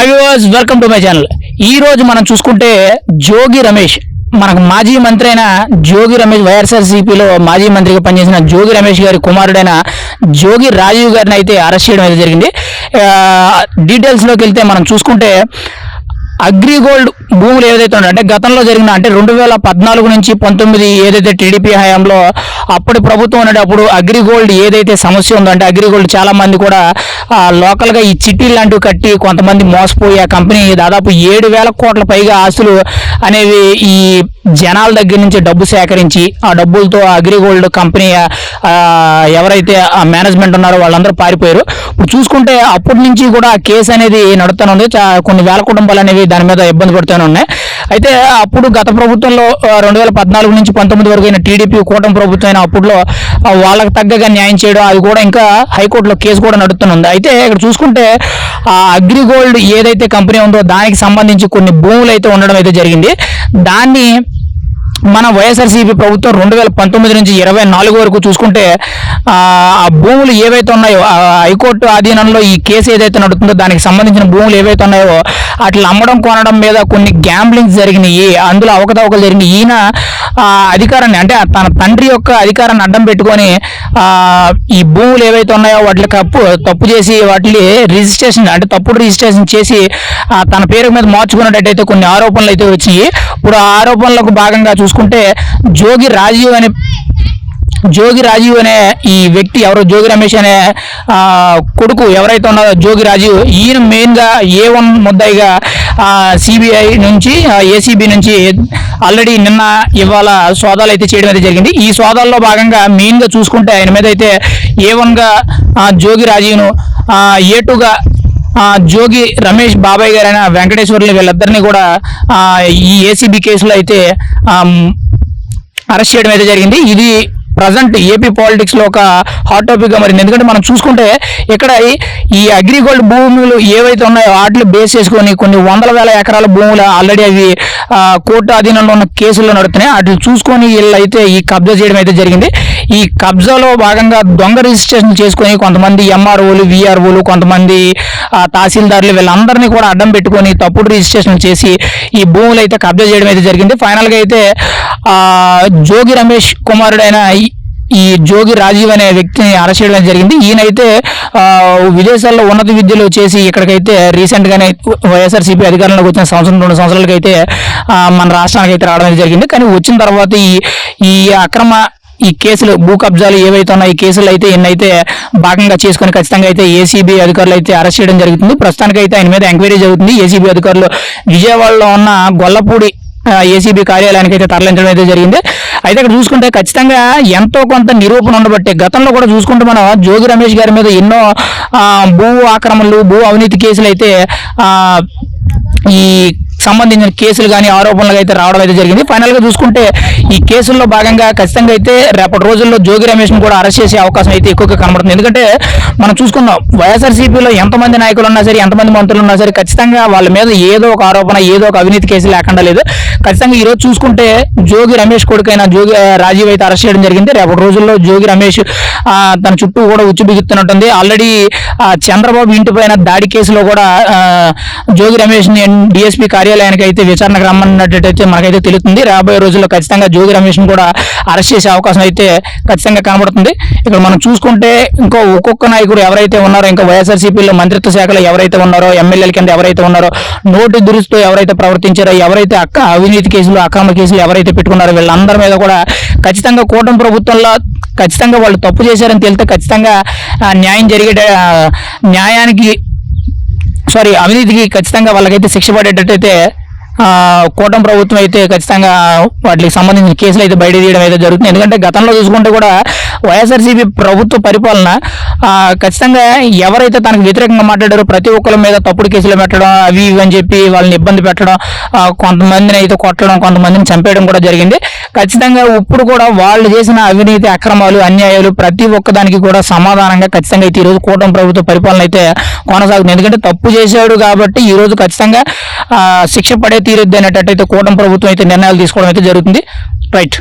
Hi viewers welcome to my channel ఈ రోజు మనం చూసుకుంటే జోగి రమేష్ మనకు మాజీ మంత్రి అయిన జోగి రమేష్ వైఎస్ఆర్సీపీలో మాజీ మంత్రిగా పనిచేసిన జోగి రమేష్ గారి కుమారుడైన జోగి రాజీవ్ గారిని అయితే అరెస్ట్ చేయడం అయితే జరిగింది. డీటెయిల్స్లోకి వెళ్తే మనం చూసుకుంటే అగ్రిగోల్డ్ భూములు ఏదైతే ఉన్నాయో అంటే గతంలో జరిగిన అంటే రెండు వేల పద్నాలుగు నుంచి పంతొమ్మిది ఏదైతే టీడీపీ హయాంలో అప్పటి ప్రభుత్వం ఉండేటప్పుడు అగ్రిగోల్డ్ ఏదైతే సమస్య ఉందో అంటే అగ్రిగోల్డ్ చాలా మంది కూడా లోకల్గా ఈ చిట్టీలు లాంటివి కట్టి కొంతమంది మోసపోయి ఆ కంపెనీ దాదాపు ఏడు వేల కోట్ల పైగా ఆస్తులు అనేవి ఈ జనాల దగ్గర నుంచి డబ్బు సేకరించి ఆ డబ్బులతో అగ్రిగోల్డ్ కంపెనీ ఎవరైతే ఆ మేనేజ్మెంట్ ఉన్నారో వాళ్ళందరూ పారిపోయారు. ఇప్పుడు చూసుకుంటే అప్పటి నుంచి కూడా కేసు అనేది నడుస్తూనే ఉంది. చా- కొన్ని వేల కుటుంబాలు అనేవి దాని మీద ఇబ్బంది పడుతూనే ఉన్నాయి. అయితే అప్పుడు గత ప్రభుత్వంలో రెండు వేల పద్నాలుగు నుంచి పంతొమ్మిది వరకు అయిన టీడీపీ కూటమి ప్రభుత్వం అయిన అప్పుడులో వాళ్ళకు వాళ్ళకి తగ్గగా న్యాయం చేయడం అది కూడా ఇంకా హైకోర్టులో కేసు కూడా నడుస్తుంది అయితే ఇక్కడ చూసుకుంటే ఆ అగ్రిగోల్డ్ ఏదైతే కంపెనీ ఉందో దానికి సంబంధించి కొన్ని భూములు అయితే ఉండడం అయితే జరిగింది. దాన్ని మన వైఎస్ఆర్సీపీ ప్రభుత్వం రెండు వేల పంతొమ్మిది నుంచి ఇరవై నాలుగు వరకు చూసుకుంటే ఆ భూములు ఏవైతే ఉన్నాయో హైకోర్టు ఆధీనంలో ఈ కేసు ఏదైతే నడుతుందో దానికి సంబంధించిన భూములు ఏవైతే ఉన్నాయో అట్లా అమ్మడం కొనడం మీద కొన్ని గ్యాంబ్లింగ్స్ జరిగినాయి. అందులో అవకతవకలు జరిగినాయి. ఈయన అధికారాన్ని అంటే తన తండ్రి యొక్క అధికారాన్ని అడ్డం పెట్టుకొని ఈ భూములు ఏవైతే ఉన్నాయో వాటికి తప్పు తప్పు చేసి వాటిని రిజిస్ట్రేషన్ అంటే తప్పుడు రిజిస్ట్రేషన్ చేసి తన పేరు మీద మార్చుకున్నట్టయితే కొన్ని ఆరోపణలు అయితే వచ్చినాయి. ఇప్పుడు ఆ ఆరోపణలకు భాగంగా చూసుకుంటే జోగి రాజీవ్ అనే జోగి రాజీవ్ అనే ఈ వ్యక్తి ఎవరో? జోగి రమేష్ అనే కొడుకు ఎవరైతే ఉన్నారో జోగి రాజీవ్ ఈయన మెయిన్గా ఏ వన్ ముద్దాయిగా సిబిఐ నుంచి ఏసీబీ నుంచి ఆల్రెడీ నిన్న ఇవాళ సోదాలు అయితే చేయడం అయితే జరిగింది. ఈ సోదాల్లో భాగంగా మెయిన్గా చూసుకుంటే ఆయన మీద అయితే ఏ వన్గా జోగి రాజీవ్ను ఏ టూగా జోగి రమేష్ బాబాయ్ గారైన వెంకటేశ్వర్లు వీళ్ళిద్దరిని కూడా ఈ ఏసీబీ కేసులో అయితే అరెస్ట్ చేయడం అయితే జరిగింది. ఇది ప్రజెంట్ ఏపీ పాలిటిక్స్లో ఒక హాట్ టాపిక్గా మారింది. ఎందుకంటే మనం చూసుకుంటే ఇక్కడ ఈ- ఈ అగ్రిగోల్డ్ భూములు ఏవైతే ఉన్నాయో వాటిని బేస్ చేసుకొని కొన్ని వందల వేల ఎకరాల భూములు ఆల్రెడీ అవి కోర్టు అధీనంలో ఉన్న కేసుల్లో నడుతున్నాయి. వాటిని చూసుకొని వీళ్ళు అయితే ఈ కబ్జా చేయడం అయితే జరిగింది. ఈ కబ్జాలో భాగంగా దొంగ రిజిస్ట్రేషన్ చేసుకొని కొంతమంది ఎంఆర్ఓలు విఆర్ఓలు కొంతమంది తహసీల్దారులు తహసీల్దార్లు వీళ్ళందరినీ కూడా అడ్డం పెట్టుకొని తప్పుడు రిజిస్ట్రేషన్ చేసి ఈ భూములు అయితే కబ్జా చేయడం అయితే జరిగింది. ఫైనల్గా అయితే జోగి రమేష్ కుమారుడైన ఈ- జోగి రాజీవ్ అనే వ్యక్తిని అరెస్ట్ చేయడం జరిగింది. ఈయనైతే విదేశాల్లో ఉన్నత విద్యలు చేసి ఇక్కడికైతే రీసెంట్ గానే వైఎస్ఆర్సీపీ అధికారంలోకి వచ్చిన సంవత్సరం రెండు సంవత్సరాలకి అయితే మన రాష్ట్రానికి అయితే రావడం జరిగింది. కానీ వచ్చిన తర్వాత ఈ ఈ అక్రమ ఈ కేసులు భూ కబ్జాలు ఏవైతే ఉన్నాయో ఈ కేసులు అయితే ఎన్నైతే భాగంగా చేసుకొని ఖచ్చితంగా అయితే ఏసీబీ అధికారులు అయితే అరెస్ట్ చేయడం జరుగుతుంది. ప్రస్తుతానికి అయితే ఆయన మీద ఎంక్వైరీ జరుగుతుంది. ఏసీబీ అధికారులు విజయవాడలో ఉన్న గొల్లపూడి ఏసీబీ కార్యాలయానికి అయితే తరలించడం అయితే జరిగింది. అయితే ఇక్కడ చూసుకుంటే ఖచ్చితంగా ఎంతో కొంత నిరూపణ ఉండబట్టే గతంలో కూడా చూసుకుంటే మనం జోగి రమేష్ గారి మీద ఎన్నో భూ ఆక్రమణలు భూ అవినీతి కేసులు అయితే ఈ సంబంధించిన కేసులు కానీ ఆరోపణలు అయితే రావడం అయితే జరిగింది. ఫైనల్గా చూసుకుంటే ఈ కేసుల్లో భాగంగా ఖచ్చితంగా అయితే రేపటి రోజుల్లో జోగి రమేష్ కూడా అరెస్ట్ చేసే అవకాశం అయితే ఎక్కువగా కనబడుతుంది. ఎందుకంటే మనం చూసుకుందాం వైఎస్ఆర్సీపీలో ఎంతమంది నాయకులు ఉన్నా సరే ఎంతమంది మంత్రులు ఉన్నా సరే ఖచ్చితంగా వాళ్ళ మీద ఏదో ఒక ఆరోపణ ఏదో ఒక అవినీతి కేసు లేకుండా లేదు. ఖచ్చితంగా ఈరోజు చూసుకుంటే జోగి రమేష్ కొడుకైన జోగి రాజీవ్ అయితే అరెస్ట్ చేయడం జరిగింది. రేపటి రోజుల్లో జోగి రమేష్ తన చుట్టూ కూడా ఉచ్చు బిగుతున్నట్టుంది ఆల్రెడీ చంద్రబాబు ఇంటి పైన దాడి కేసులో కూడా జోగి రమేష్ డిఎస్పీ కార్యాలయానికి అయితే విచారణకు రమ్మన్నట్టయితే మనకైతే తెలుస్తుంది. రాబోయే రోజుల్లో ఖచ్చితంగా జోగి రమేష్ను కూడా అరెస్ట్ చేసే అవకాశం అయితే ఖచ్చితంగా కనబడుతుంది. ఇక్కడ మనం చూసుకుంటే ఇంకో ఒక్కొక్క నాయకుడు ఎవరైతే ఉన్నారో ఇంకా వైఎస్ఆర్సీపీలో మంత్రిత్వ శాఖలో ఎవరైతే ఉన్నారో ఎమ్మెల్యేల కింద ఎవరైతే ఉన్నారో నోటు దురుస్తూ ఎవరైతే ప్రవర్తించారో ఎవరైతే అక్క అవినీతి కేసులు అక్రమ కేసులు ఎవరైతే పెట్టుకున్నారో వీళ్ళందరి మీద కూడా ఖచ్చితంగా కూటమి ప్రభుత్వంలో ఖచ్చితంగా వాళ్ళు తప్పు చేశారని తెలితే ఖచ్చితంగా న్యాయం జరిగే న్యాయానికి సారీ అవినీతికి ఖచ్చితంగా వాళ్ళకైతే శిక్ష పడేటట్టయితే కూటమి ప్రభుత్వం అయితే ఖచ్చితంగా వాటికి సంబంధించిన కేసులు అయితే బయట తీయడం అయితే జరుగుతుంది. ఎందుకంటే గతంలో చూసుకుంటే కూడా వైఎస్ఆర్సీపీ ప్రభుత్వ పరిపాలన ఖచ్చితంగా ఎవరైతే తనకు వ్యతిరేకంగా మాట్లాడారో ప్రతి ఒక్కరి మీద తప్పుడు కేసులు పెట్టడం అవి ఇవి అని చెప్పి వాళ్ళని ఇబ్బంది పెట్టడం కొంతమందిని అయితే కొట్టడం కొంతమందిని చంపేయడం కూడా జరిగింది. ఖచ్చితంగా ఇప్పుడు కూడా వాళ్ళు చేసిన అవినీతి అక్రమాలు అన్యాయాలు ప్రతి ఒక్కదానికి కూడా సమాధానంగా ఖచ్చితంగా అయితే ఈరోజు కూటమి ప్రభుత్వ పరిపాలన అయితే కొనసాగుతుంది. ఎందుకంటే తప్పు చేశాడు కాబట్టి ఈ రోజు ఖచ్చితంగా శిక్ష పడే తీరుద్ది అనేటట్టయితే కూటమి ప్రభుత్వం అయితే నిర్ణయాలు తీసుకోవడం అయితే జరుగుతుంది. రైట్.